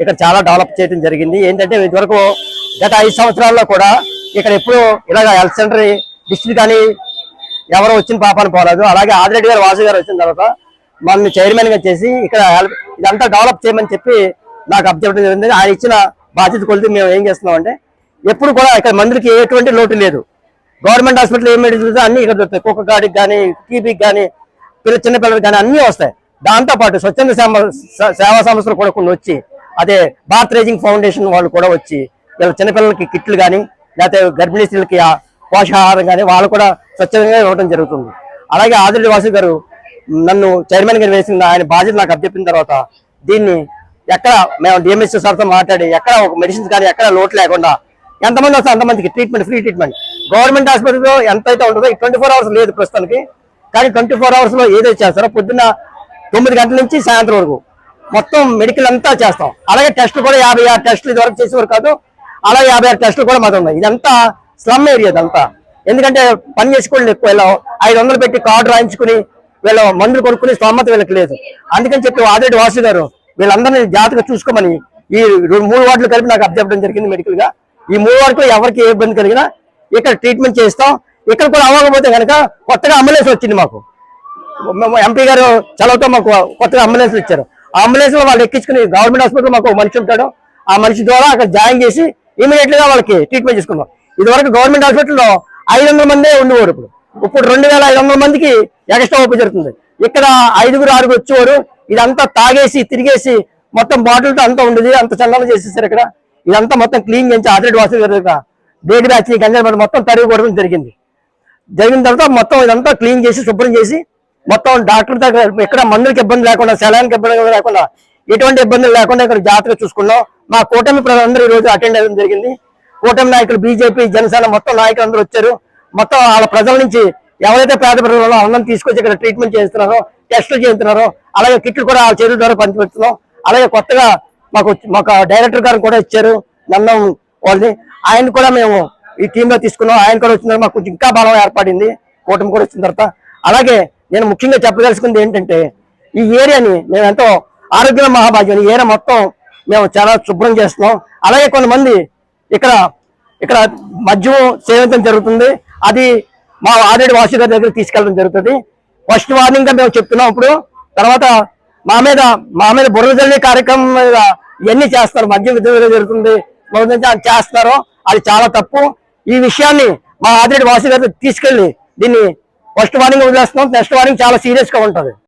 ఇక్కడ చాలా డెవలప్ చేయడం జరిగింది. ఏంటంటే ఇదివరకు గత ఐదు సంవత్సరాల్లో కూడా ఇక్కడ ఎప్పుడు ఇలాగ హెల్త్ సెంటర్ డిస్ట్రిక్ట్ కానీ ఎవరు వచ్చిన పాపాన్ని పోలేదు. అలాగే ఆదిరెడ్డి గారు వాసు గారు వచ్చిన తర్వాత మనల్ని చైర్మన్గా చేసి ఇక్కడ ఇదంతా డెవలప్ చేయమని చెప్పి నాకు అబ్జెక్ట్ జరిగింది. ఆయన ఇచ్చిన బాధ్యత కొలితే మేము ఏం చేస్తున్నాం అంటే ఎప్పుడు కూడా ఇక్కడ మందులకి ఎటువంటి లోటు లేదు. గవర్నమెంట్ హాస్పిటల్ ఏం మెడిసిన్స్ అన్ని ఇక్కడ దొరుకుతాయి. కుక్క గాడికి కానీ టీబీకి కానీ పిల్ల చిన్నపిల్లలకి కానీ అన్నీ వస్తాయి. దాంతో పాటు స్వచ్ఛంద సేవ- సేవా సంస్థలు కూడా కొన్ని వచ్చి అదే భారత్ రేజింగ్ ఫౌండేషన్ వాళ్ళు కూడా వచ్చి వీళ్ళ చిన్నపిల్లలకి కిట్లు కానీ లేకపోతే గర్భిణీ స్త్రీలకి పోషాహారం పోషకాహారం కానీ వాళ్ళు కూడా స్వచ్ఛందంగా ఇవ్వడం జరుగుతుంది. అలాగే ఆదిరెడ్డి వాసు గారు నన్ను చైర్మన్ గారు వేసిన ఆయన బాధ్యత నాకు అప్పచెప్పిన తర్వాత దీన్ని ఎక్కడ మేము డిఎంఎస్ సార్తో మాట్లాడి ఎక్కడ ఒక మెడిసిన్స్ కానీ ఎక్కడ లోటు లేకుండా ఎంతమంది వస్తే అంతమందికి ట్రీట్మెంట్ ఫ్రీ ట్రీట్మెంట్ గవర్నమెంట్ హాస్పిటల్లో ఎంతైతే అయితే ఉంటుందో ట్వంటీ ఫోర్ అవర్స్ లేదు ప్రస్తుతానికి కానీ ట్వంటీ ఫోర్ అవర్స్లో ఏదైతే చేస్తారో పొద్దున్న తొమ్మిది గంటల నుంచి సాయంత్రం వరకు. మొత్తం మెడికల్ అంతా చేస్తాం. అలాగే టెస్ట్ కూడా యాభై ఆరు టెస్టులు ఇదివరకు చేసేవారు కాదు. అలాగే యాభై ఆరు టెస్టులు కూడా మాకు ఉన్నాయి. ఇదంతా స్లమ్ ఏరియా ఇదంతా. ఎందుకంటే పని చేసుకోవడం ఎక్కువ. వీళ్ళం ఐదు వందలు పెట్టి కార్డు రాయించుకుని వీళ్ళ మందులు కొనుక్కుని స్తోమత వీళ్ళకి లేదు. అందుకని చెప్పి ఆదిరెడ్డి వాసు గారు వీళ్ళందరినీ జాగ్రత్తగా చూసుకోమని ఈ రెండు- మూడు వార్డులు కలిపి నాకు అప్పచెప్పడం జరిగింది మెడికల్గా. ఈ మూడు వార్డులో ఎవరికి ఏ ఇబ్బంది కలిగినా ఇక్కడ ట్రీట్మెంట్ చేస్తాం. ఇక్కడ కూడా అవ్వకపోతే కనుక కొత్తగా అంబులెన్స్ వచ్చింది మాకు. ఎంపీ గారు చలవతో మాకు కొత్తగా అంబులెన్స్ ఇచ్చారు. ఆ అంబులెన్స్లో వాళ్ళు ఎక్కించుకుని గవర్నమెంట్ హాస్పిటల్ మాకు మనిషి ఉంటాడు. ఆ మనిషి ద్వారా అక్కడ జాయిన్ చేసి ఇమీడియట్గా వాళ్ళకి ట్రీట్మెంట్ చేసుకున్నాం. ఇదివరకు గవర్నమెంట్ హాస్పిటల్లో ఐదు వందల మందే ఉండేవారు ఇప్పుడు. ఇప్పుడు రెండు వేల ఐదు వందల మందికి ఎక్స్ట్రా ఓపెన్ జరుగుతుంది. ఇక్కడ ఐదుగురు ఆరుగురు వచ్చేవారు. ఇదంతా తాగేసి తిరిగేసి మొత్తం బాటిల్తో అంతా ఉండేది. అంత చందాలు చేసేసారు ఇక్కడ. ఇదంతా మొత్తం క్లీన్ చేసి ఆదిరెడ్డి వాసు గారు డేట్ బ్యాచ్ గంజాయి మొత్తం తరిగి కొడడం జరిగింది. జరిగిన తర్వాత మొత్తం ఇదంతా క్లీన్ చేసి శుభ్రం చేసి మొత్తం డాక్టర్ దగ్గర ఎక్కడ మందులకు ఇబ్బంది లేకుండా సెలైన్కి ఇబ్బంది లేకుండా ఎటువంటి ఇబ్బందులు లేకుండా ఇక్కడ జాగ్రత్తగా చూసుకున్నాం. మా కూటమి ప్రజలందరూ ఈ రోజు అటెండ్ అవ్వడం జరిగింది. కూటమి నాయకులు బీజేపీ జనసేన మొత్తం నాయకులు అందరూ వచ్చారు. మొత్తం వాళ్ళ ప్రజల నుంచి ఎవరైతే పేద ప్రజలలో ఉన్నారో తీసుకొచ్చి ఇక్కడ ట్రీట్మెంట్ చేస్తున్నారో టెస్టులు చేస్తున్నారో అలాగే కిట్లు కూడా ఆ చేతుల ద్వారా పంచిపెడుతున్నాం. అలాగే కొత్తగా మాకు మాకు డైరెక్టర్ గారు కూడా ఇచ్చారు నందం వాళ్ళని. ఆయన కూడా మేము ఈ టీంలో తీసుకున్నాం. ఆయన కూడా వచ్చిన తర్వాత మాకు కొంచెం ఇంకా బలం ఏర్పడింది. కూటమి కూడా వచ్చిన తర్వాత. అలాగే నేను ముఖ్యంగా చెప్పదలుచుకుంది ఏంటంటే ఈ ఏరియాని మేము ఎంతో ఆరోగ్య మహాభాగ్యం ఈ ఏరియా మొత్తం మేము చాలా శుభ్రం చేస్తున్నాం. అలాగే కొంతమంది ఇక్కడ ఇక్కడ మద్యం సేవించడం జరుగుతుంది. అది మా ఆల్రెడీ వాసు గారి దగ్గర తీసుకెళ్ళడం జరుగుతుంది. ఫస్ట్ వార్నింగ్గా మేము చెప్తున్నాం ఇప్పుడు. తర్వాత మా మీద మా మీద బుర్ర జల్లి కార్యక్రమం మీద ఇవన్నీ చేస్తారు మద్యం విధంగా జరుగుతుంది. చేస్తారు అది చాలా తప్పు. ఈ విషయాన్ని మా ఆదిరెడ్డి వాసు గారి తీసుకెళ్ళి దీన్ని ఫస్ట్ వార్నింగ్ వదిలేస్తున్నాం. నెక్స్ట్ వార్నింగ్ చాలా సీరియస్గా